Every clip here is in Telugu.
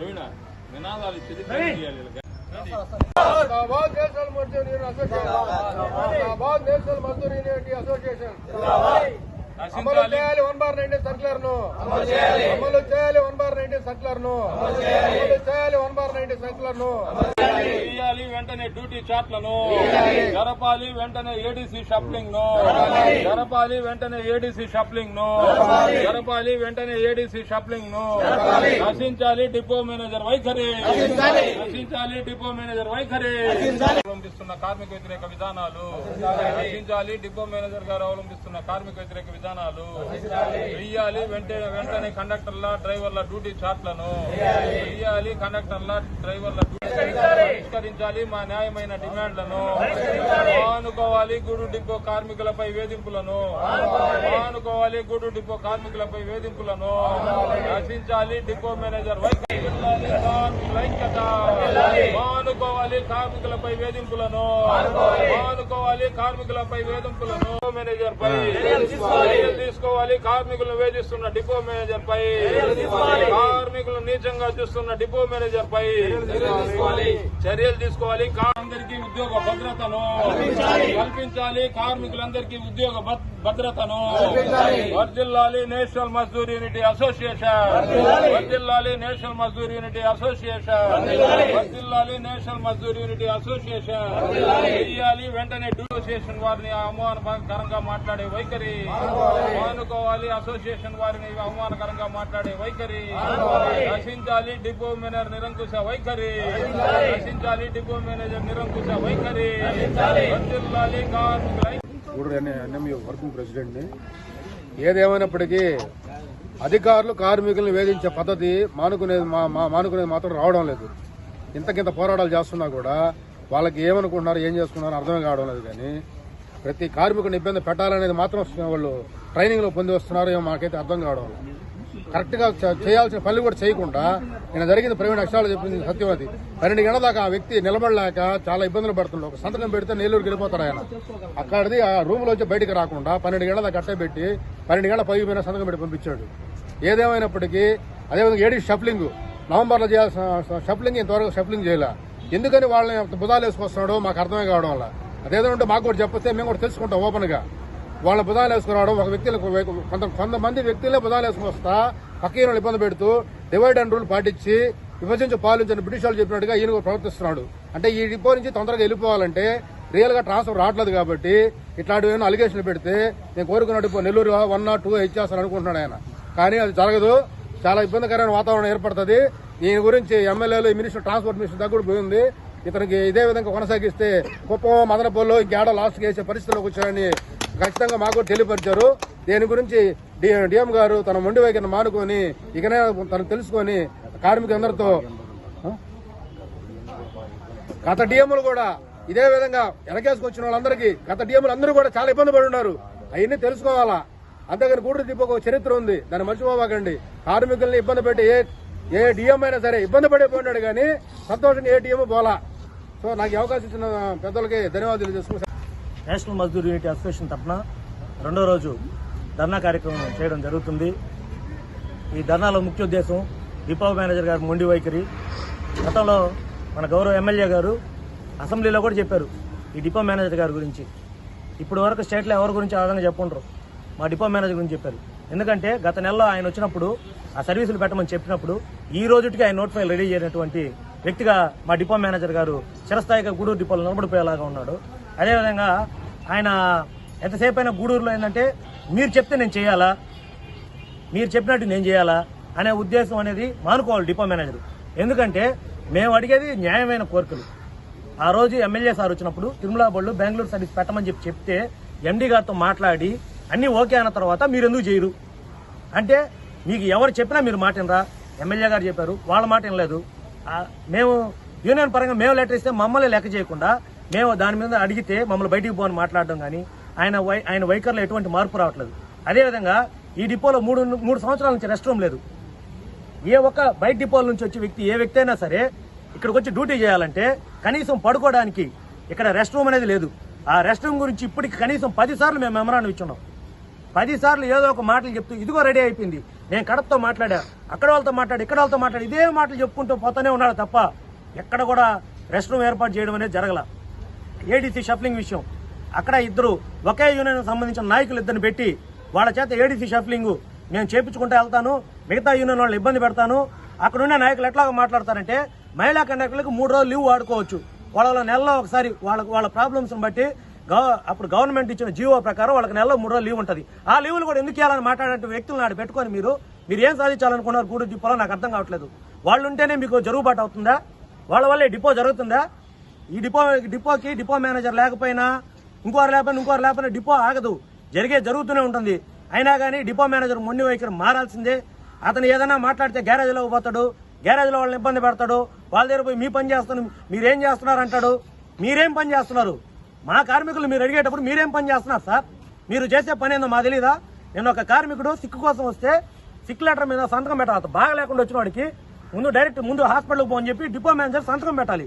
ಪ್ರವೀಣ ನಿನಾದಾಲಿ असोसिएशन। असोसिएशन అమలు చేయాలి వన్ బార్ నైన్టీన్ సర్క్యులర్ను అమలు చేయాలి వన్ బార్ నైన్టీన్ సర్క్యులర్ను అమలు చేయాలి వన్ బార్ నైన్టీన్ సర్క్యులర్ను చేయాలి. వెంటనే డ్యూటీ చాట్లను జరపాలి వెంటనే ఏడీసీ షప్లింగ్ను జరపాలి. వెంటనే ఏడీసీ షప్లింగ్ను జరపాలి. వెంటనే ఏడీసీ షప్లింగ్ను నశించాలి డిపో మేనేజర్ వైఖరి. నశించాలి. డిపో మేనేజర్ వైఖరి. అవలంబిస్తున్న కార్మిక వ్యతిరేక విధానాలు. నశించాలి డిపో మేనేజర్ గారు అవలంబిస్తున్న కార్మిక వ్యతిరేక విధానాలు. వెయ్యాలి వెంటనే వెంటనే కండక్టర్ల డ్రైవర్ల డ్యూటీ చాట్లను వెయ్యాలి కండక్టర్ల డ్రైవర్ల పరిష్కరించాలి. మా న్యాయమైన డిమాండ్లను మానుకోవాలి గూడు డిపో కార్మికులపై వేధింపులను మానుకోవాలి గూడు డిపో కార్మికులపై వేధింపులను నశించాలి డిపో మేనేజర్ మానుకోవాలి కార్మికులపై వేధింపులను మానుకోవాలి కార్మికులపై వేధింపులను మేనేజర్ పై తీసుకోవాలి. కార్మికులను వేధిస్తున్న డిపో మేనేజర్ పై కార్మికులను నీచంగా చూస్తున్న డిపో మేనేజర్ పై చర్యలు తీసుకోవాలి. అందరికీ ఉద్యోగ భద్రతను కల్పించాలి. కార్మికులందరికీ ఉద్యోగ భద్- భద్రతను వర్జిల్లాలి national Mazdoor unity association. వర్జిల్లాలి. National Mazdoor unity association. వర్జిల్లాలి. National Mazdoor unity association. చేయాలి వెంటనే అసోసియేషన్ వారిని అవమానకరంగా మాట్లాడే వైఖరి. మానుకోవాలి. అసోసియేషన్ వారిని అవమానకరంగా మాట్లాడే వైఖరి. నశించాలి డిపో మేనేజర్ నిరంకుశ వైఖరి. నశించాలి డిపో మేనేజర్ నిరంకుశ వైఖరి. వర్ధిల్లాలి కార్మికుల వర్కింగ్ ప్రెసిడెంట్ని ఏదేమైనప్పటికీ అధికారులు కార్మికులను వేధించే పద్ధతి మానుకునేది మా- మానుకునేది మాత్రం రావడం లేదు. ఇంతకింత పోరాటాలు చేస్తున్నా కూడా వాళ్ళకి ఏమనుకుంటున్నారు ఏం చేసుకున్నారో అర్థమే కావడం లేదు కానీ ప్రతి కార్మికుని ఇబ్బంది పెట్టాలనేది మాత్రం వాళ్ళు ట్రైనింగ్లో పొంది వస్తున్నారో ఏమో మాకైతే అర్థం కావడం లేదు. కరెక్ట్గా చేయాల్సిన పనులు కూడా చేయకుండా నేను జరిగింది ప్రవీణ అక్షరాలు చెప్పింది సత్యవతి పన్నెండు గంటల దాకా ఆ వ్యక్తి నిలబడలేక చాలా ఇబ్బందులు పడుతున్నాడు ఒక సంతకం పెడితే నెల్లూరుకి వెళ్ళిపోతాడు ఆయన. అక్కడిది ఆ రూమ్ లోంచి బయటకు రాకుండా పన్నెండు గంటల దాకా అట్టే పెట్టి పన్నెండు గంటల పై మీద సంతకం పెట్టి పంపించాడు. ఏదేమైనప్పటికీ అదేవిధంగా ఏడి షఫ్లింగ్ నవంబర్లో చేయాల్సిన షఫ్లింగ్ ఇంతవరకు షఫ్లింగ్ చేయలే. ఎందుకని వాళ్ళని బుధాలు వేసుకొస్తున్నాడో మాకు అర్థమే కావడం వల్ల. అదేదో ఉంటే మాకు కూడా చెప్పొస్తే మేము కూడా తెలుసుకుంటాం ఓపెన్గా వాళ్ళ బుధాలు వేసుకురావడం ఒక వ్యక్తులకు కొంత కొంతమంది వ్యక్తులే బుధాలు వేసుకుని వస్తా పక్కన వాళ్ళు ఇబ్బంది పెడుతూ డివైడ్ అండ్ రూల్ పాటించి విభజించి పాలించని బ్రిటిష్ వాళ్ళు చెప్పినట్టుగా ఈయన కూడా ప్రవర్తిస్తున్నాడు. అంటే ఈ డిపో నుంచి తొందరగా వెళ్ళిపోవాలంటే రియల్గా ట్రాన్స్ఫర్ రావట్లేదు కాబట్టి ఇట్లాంటివి ఏమైనా అలిగేషన్లు పెడితే నేను కోరుకున్న depot Nellore one not two ఇచ్చేస్తాను అనుకుంటున్నాడు ఆయన. కానీ అది జరగదు. చాలా ఇబ్బందికరమైన వాతావరణం ఏర్పడుతుంది. దీని గురించి ఎమ్మెల్యేలు మినిస్టర్ ట్రాన్స్పోర్ట్ మినిస్టర్ దగ్గర పోయింది ఇతనికి ఇదే విధంగా కొనసాగిస్తే కుప్పం మదనపల్లిలో ఇంకేడో లాస్ట్ వేసే పరిస్థితిలోకి వచ్చారని ఖచ్చితంగా మాకు కూడా తెలియపరిచారు. దీని గురించి డిఎం గారు తన మొండి వైఖరిని మానుకొని ఇకనే తను తెలుసుకొని కార్మికులందరితో గత డిఎంలు కూడా ఇదే విధంగా వెనకేసుకొచ్చిన వాళ్ళందరికీ గత డిఎంలు అందరూ కూడా చాలా ఇబ్బంది పడి ఉన్నారు. అవన్నీ తెలుసుకోవాలా? అంతేగాని గూడూరు దీపకు ఒక చరిత్ర ఉంది. దాన్ని మర్చిపోవాకండి. కార్మికుల్ని ఇబ్బంది పెట్టి ఏ ఏ డిఎం అయినా సరే ఇబ్బంది పడిపోయినాడు కానీ సంతోషంగా ఏ డిఎం పోలా. సో నాకు అవకాశం ఇచ్చిన పెద్దలకి ధన్యవాదాలు చేసుకుంటాను నేషనల్ మజ్దూర్ యూనిట్ అసోసియేషన్ తరఫున రెండో రోజు ధర్నా కార్యక్రమం చేయడం జరుగుతుంది. ఈ ధర్నాలో ముఖ్య ఉద్దేశం డిపో మేనేజర్ గారి మొండి వైఖరి. గతంలో మన గౌరవ ఎమ్మెల్యే గారు అసెంబ్లీలో కూడా చెప్పారు ఈ డిపో మేనేజర్ గారి గురించి. ఇప్పుడు వరకు స్టేట్లో ఎవరి గురించి ఆ విధంగా చెప్పుకుంటారు? మా డిపో మేనేజర్ గురించి చెప్పారు. ఎందుకంటే గత నెలలో ఆయన వచ్చినప్పుడు ఆ సర్వీసులు పెట్టమని చెప్పినప్పుడు ఈ రోజుకి ఆయన నోట్ ఫైల్ రెడీ చేయనటువంటి వ్యక్తిగా మా డిపో మేనేజర్ గారు చిరస్థాయిగా గూడూరు డిపోలో నిలబడిపోయేలాగా ఉన్నాడు. అదేవిధంగా ఆయన ఎంతసేపు అయినా గూడూరులో ఏంటంటే మీరు చెప్తే నేను చేయాలా? మీరు చెప్పినట్టు నేను చేయాలా? అనే ఉద్దేశం అనేది మానుకోవాలి డిపో మేనేజర్. ఎందుకంటే మేము అడిగేది న్యాయమైన కోరికలు ఆ రోజు ఎమ్మెల్యే సార్ వచ్చినప్పుడు తిరుమల బళ్ళు బెంగళూరు సర్వీస్ పెట్టమని చెప్పి చెప్తే ఎండీ గారితో మాట్లాడి అన్నీ ఓకే అన్న తర్వాత మీరు ఎందుకు చేయరు? అంటే మీకు ఎవరు చెప్పినా మీరు మాట వినరా? ఎమ్మెల్యే గారు చెప్పారు వాళ్ళ మాట వినలేదు. మేము యూనియన్ పరంగా మేము లెటర్ ఇస్తే మమ్మల్ని లెక్క చేయకుండా మేము దాని మీద అడిగితే మమ్మల్ని బయటికి పోని మాట్లాడడం కానీ ఆయన వై ఆయన వైఖరిలో ఎటువంటి మార్పు రావట్లేదు. అదేవిధంగా ఈ డిపోలో మూడు మూడు సంవత్సరాల నుంచి రెస్ట్ రూమ్ లేదు. ఏ ఒక్క బయట డిపోల నుంచి వచ్చే వ్యక్తి ఏ వ్యక్తి అయినా సరే ఇక్కడికి వచ్చి డ్యూటీ చేయాలంటే కనీసం పడుకోవడానికి ఇక్కడ రెస్ట్ రూమ్ అనేది లేదు. ఆ రెస్ట్ రూమ్ గురించి ఇప్పటికి కనీసం పది సార్లు మేము మెమరాండం ఇచ్చున్నాం. పదిసార్లు ఏదో ఒక మాటలు చెప్తూ ఇదిగో రెడీ అయిపోయింది నేను కడపతో మాట్లాడా అక్కడ వాళ్ళతో మాట్లాడి ఇక్కడ వాళ్ళతో మాట్లాడి ఇదే మాటలు చెప్పుకుంటూ పోతానే ఉన్నాడు తప్ప ఎక్కడ కూడా రెస్ట్ రూమ్ ఏర్పాటు చేయడం అనేది జరగల. ఏడీసీ షఫ్లింగ్ విషయం. అక్కడ ఇద్దరు ఒకే యూనియన్ సంబంధించిన నాయకులు ఇద్దరిని పెట్టి వాళ్ళ చేత ఏడీసీ షఫ్లింగ్ నేను చేపించుకుంటూ వెళ్తాను మిగతా యూనియన్ వాళ్ళు ఇబ్బంది పెడతాను. అక్కడ ఉన్న నాయకులు ఎట్లాగా మాట్లాడతారంటే మహిళా కండక్టర్లకు మూడు రోజులు లీవ్ వాడుకోవచ్చు. వాళ్ళ నెలలో ఒకసారి వాళ్ళ వాళ్ళ ప్రాబ్లమ్స్ని బట్టి గవ- అప్పుడు గవర్నమెంట్ ఇచ్చిన జీవో ప్రకారం వాళ్ళకి నెలలో మూడు రోజులు లీవ్ ఉంటుంది. ఆ లీవులు కూడా ఎందుకు ఇవ్వాలని మాట్లాడే వ్యక్తులు నాడు పెట్టుకొని మీరు మీరు ఏం సాధించాలనుకున్నారు గూడు డిపోలో నాకు అర్థం కావట్లేదు. వాళ్ళు ఉంటేనే మీకు జరుగుబాటు అవుతుందా? వాళ్ళ వల్లే డిపో జరుగుతుందా? ఈ డిపో డిపోకి డిపో మేనేజర్ లేకపోయినా ఇంకోరు లేకపోయినా ఇంకోరు లేకపోయినా డిపో ఆగదు. జరిగే జరుగుతూనే ఉంటుంది. అయినా కానీ డిపో మేనేజర్ మొండి వైఖరి మారాల్సిందే. అతను ఏదైనా మాట్లాడితే గ్యారేజ్లో పోతాడు. గ్యారేజ్లో వాళ్ళని ఇబ్బంది పెడతాడు. వాళ్ళ దగ్గర పోయి మీ పని చేస్తాను మీరేం చేస్తున్నారు అంటాడు. మీరేం పని చేస్తున్నారు? మా కార్మికులు మీరు అడిగేటప్పుడు మీరేం పని చేస్తున్నారు సార్? మీరు చేసే పని ఏందో మా తెలీదా? నేను ఒక కార్మికుడు సిక్కు కోసం వస్తే సిక్ లెటర్ మీద సంతకం పెట్టాలి. బాగా లేకుండా వచ్చిన వాడికి ముందు డైరెక్ట్ ముందు హాస్పిటల్కి పోని చెప్పి డిపో మేనేజర్ సంతకం పెట్టాలి.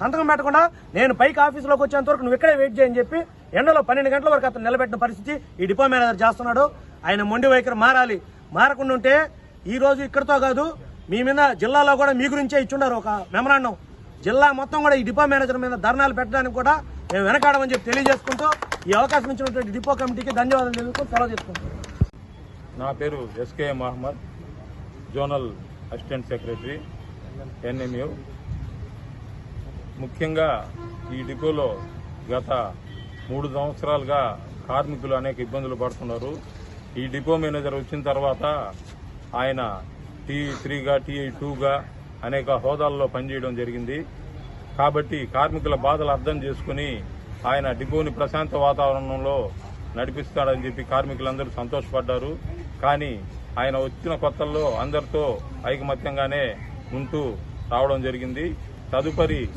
సంతకం పెట్టకుండా నేను పైకి ఆఫీసులోకి వచ్చేంత వరకు నువ్వు ఇక్కడే వెయిట్ చేయని చెప్పి ఎండలో పన్నెండు గంటల వరకు అతను నిలబెట్టిన పరిస్థితి ఈ డిపో మేనేజర్ చేస్తున్నాడు. ఆయన మొండి వైఖరి మారాలి. మారకుండా ఉంటే ఈ రోజు ఇక్కడతో కాదు మీ మీద జిల్లాలో కూడా మీ గురించే ఇచ్చుండారు ఒక మెమరాండం. జిల్లా మొత్తం కూడా ఈ డిపో మేనేజర్ మీద ధర్నాలు పెట్టడానికి కూడా మేము వెనకాడమని చెప్పి తెలియజేసుకుంటూ ఈ అవకాశం ఇచ్చినటువంటి డిపో కమిటీకి ధన్యవాదాలు తెలుసుకుని సెలవు చేసుకుంటాం నా పేరు SK Mohammed zonal assistant secretary NMU. ముఖ్యంగా ఈ డిపోలో గత మూడు సంవత్సరాలుగా కార్మికులు అనేక ఇబ్బందులు పడుతున్నారు. ఈ డిపో మేనేజర్ వచ్చిన తర్వాత ఆయన టీ త్రీగా టీ టూగా అనేక హోదాల్లో పనిచేయడం జరిగింది. కాబట్టి కార్మికుల బాధలు అర్థం చేసుకుని ఆయన డిపోని ప్రశాంత వాతావరణంలో నడిపిస్తాడని చెప్పి కార్మికులందరూ సంతోషపడ్డారు. కానీ ఆయన వచ్చిన కొత్తల్లో అందరితో ఐకమత్యంగానే ఉంటూ రావడం జరిగింది. తదుపరి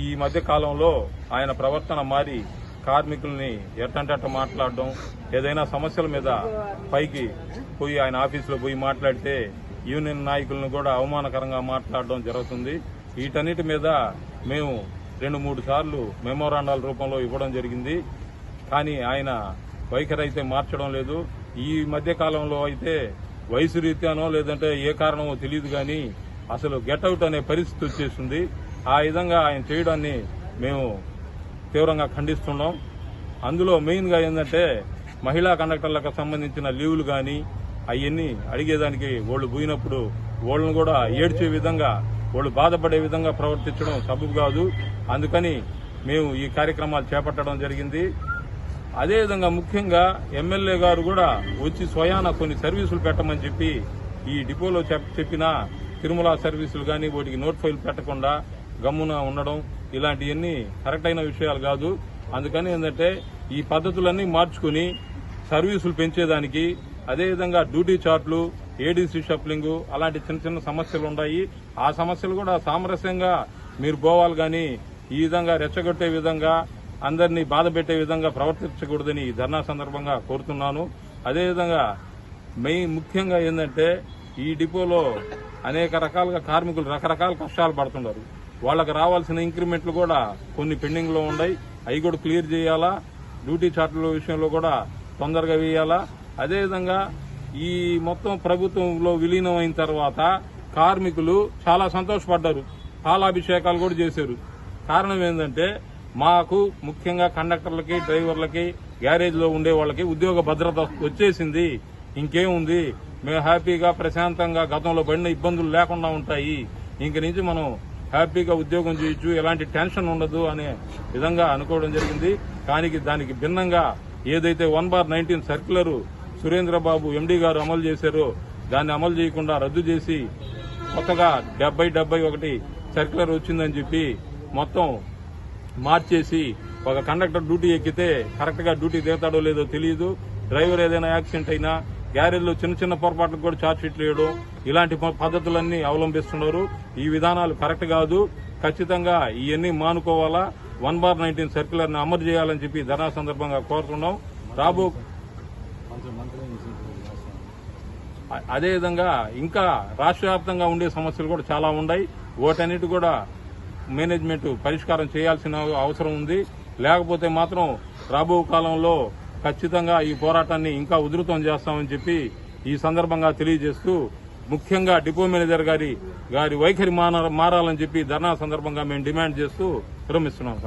ఈ మధ్య కాలంలో ఆయన ప్రవర్తన మారి కార్మికుల్ని ఎట్టంటట్ట మాట్లాడడం ఏదైనా సమస్యల మీద పైకి పోయి ఆయన ఆఫీసులో పోయి మాట్లాడితే యూనియన్ నాయకులను కూడా అవమానకరంగా మాట్లాడడం జరుగుతుంది. వీటన్నిటి మీద మేము రెండు మూడు సార్లు మెమోరాండాల రూపంలో ఇవ్వడం జరిగింది. కానీ ఆయన వైఖరి అయితే మార్చడం లేదు. ఈ మధ్య కాలంలో అయితే వయసు రీత్యానో లేదంటే ఏ కారణమో తెలియదు కానీ అసలు గెట్అవుట్ అనే పరిస్థితి వచ్చేసింది. ఆ విధంగా ఆయన చేయడాన్ని మేము తీవ్రంగా ఖండిస్తున్నాం. అందులో మెయిన్గా ఏంటంటే మహిళా కండక్టర్లకు సంబంధించిన లీవులు కానీ అవన్నీ అడిగేదానికి వాళ్ళు పోయినప్పుడు వాళ్ళని కూడా ఏడ్చే విధంగా వాళ్ళు బాధపడే విధంగా ప్రవర్తించడం సబబు కాదు. అందుకని మేము ఈ కార్యక్రమాలు చేపట్టడం జరిగింది. అదేవిధంగా ముఖ్యంగా ఎమ్మెల్యే గారు కూడా వచ్చి స్వయాన కొన్ని సర్వీసులు పెట్టమని చెప్పి ఈ డిపోలో చెప్పిన తిరుమల సర్వీసులు కానీ వాటికి నోట్ ఫైల్ పెట్టకుండా గమ్మున ఉండడం ఇలాంటివన్నీ కరెక్ట్ అయిన విషయాలు కాదు. అందుకని ఏంటంటే ఈ పద్ధతులన్నీ మార్చుకుని సర్వీసులు పెంచేదానికి అదేవిధంగా డ్యూటీ చార్ట్లు ఏడీసీ షఫ్లింగ్ అలాంటి చిన్న చిన్న సమస్యలు ఉన్నాయి ఆ సమస్యలు కూడా సామరస్యంగా మీరు పోవాలి కానీ ఈ విధంగా రెచ్చగొట్టే విధంగా అందరినీ బాధ పెట్టే విధంగా ప్రవర్తించకూడదని ఈ ధర్నా సందర్భంగా కోరుతున్నాను. అదేవిధంగా మెయిన్ ముఖ్యంగా ఏంటంటే ఈ డిపోలో అనేక రకాలుగా కార్మికులు రకరకాల కష్టాలు పడుతున్నారు. వాళ్ళకి రావాల్సిన ఇంక్రిమెంట్లు కూడా కొన్ని పెండింగ్లో ఉన్నాయి అవి కూడా క్లియర్ చేయాలా? డ్యూటీ చార్టుల విషయంలో కూడా తొందరగా వేయాలా? అదేవిధంగా ఈ మొత్తం ప్రభుత్వంలో విలీనం అయిన తర్వాత కార్మికులు చాలా సంతోషపడ్డారు. పాలాభిషేకాలు కూడా చేశారు. కారణం ఏంటంటే మాకు ముఖ్యంగా కండక్టర్లకి డ్రైవర్లకి గ్యారేజ్లో ఉండే వాళ్ళకి ఉద్యోగ భద్రత వచ్చేసింది. ఇంకేముంది? మేము హ్యాపీగా ప్రశాంతంగా గతంలో పడిన ఇబ్బందులు లేకుండా ఉంటాయి. ఇంక నుంచి మనం హ్యాపీగా ఉద్యోగం చేయొచ్చు ఎలాంటి టెన్షన్ ఉండదు అనే విధంగా అనుకోవడం జరిగింది. కానీ దానికి భిన్నంగా ఏదైతే one bar ninety circular Surendrababu MD గారు అమలు చేశారో దాన్ని అమలు చేయకుండా రద్దు చేసి కొత్తగా డెబ్బై డెబ్బై ఒకటి సర్క్యులర్ వచ్చిందని చెప్పి మొత్తం మార్చేసి ఒక కండక్టర్ డ్యూటీ ఎక్కితే కరెక్ట్గా డ్యూటీ దిగుతాడో లేదో తెలియదు. డ్రైవర్ ఏదైనా యాక్సిడెంట్ అయినా గ్యారేజ్ చిన్న చిన్న పొరపాట్లకు కూడా ఛార్జ్ షీట్లు వేయడం ఇలాంటి ప- పద్ధతులన్నీ అవలంబిస్తున్నారు. ఈ విధానాలు కరెక్ట్ కాదు. ఖచ్చితంగా ఇవన్నీ మానుకోవాలా. వన్ బార్ నైన్టీన్ సర్క్యులర్ని అమలు చేయాలని చెప్పి ధర్నా సందర్భంగా కోరుతున్నాం. రాబో అదేవిధంగా ఇంకా రాష్ట్ర వ్యాప్తంగా ఉండే సమస్యలు కూడా చాలా ఉన్నాయి. వాటన్నిటి కూడా మేనేజ్మెంట్ పరిష్కారం చేయాల్సిన అవసరం ఉంది. లేకపోతే మాత్రం రాబో కాలంలో ఖచ్చితంగా ఈ పోరాటాన్ని ఇంకా ఉధృతం చేస్తామని చెప్పి ఈ సందర్భంగా తెలియజేస్తూ ముఖ్యంగా డిపో మేనేజర్ గారి గారి వైఖరి మారాలని చెప్పి ధర్నా సందర్భంగా మేము డిమాండ్ చేస్తూ విరమిస్తున్నాం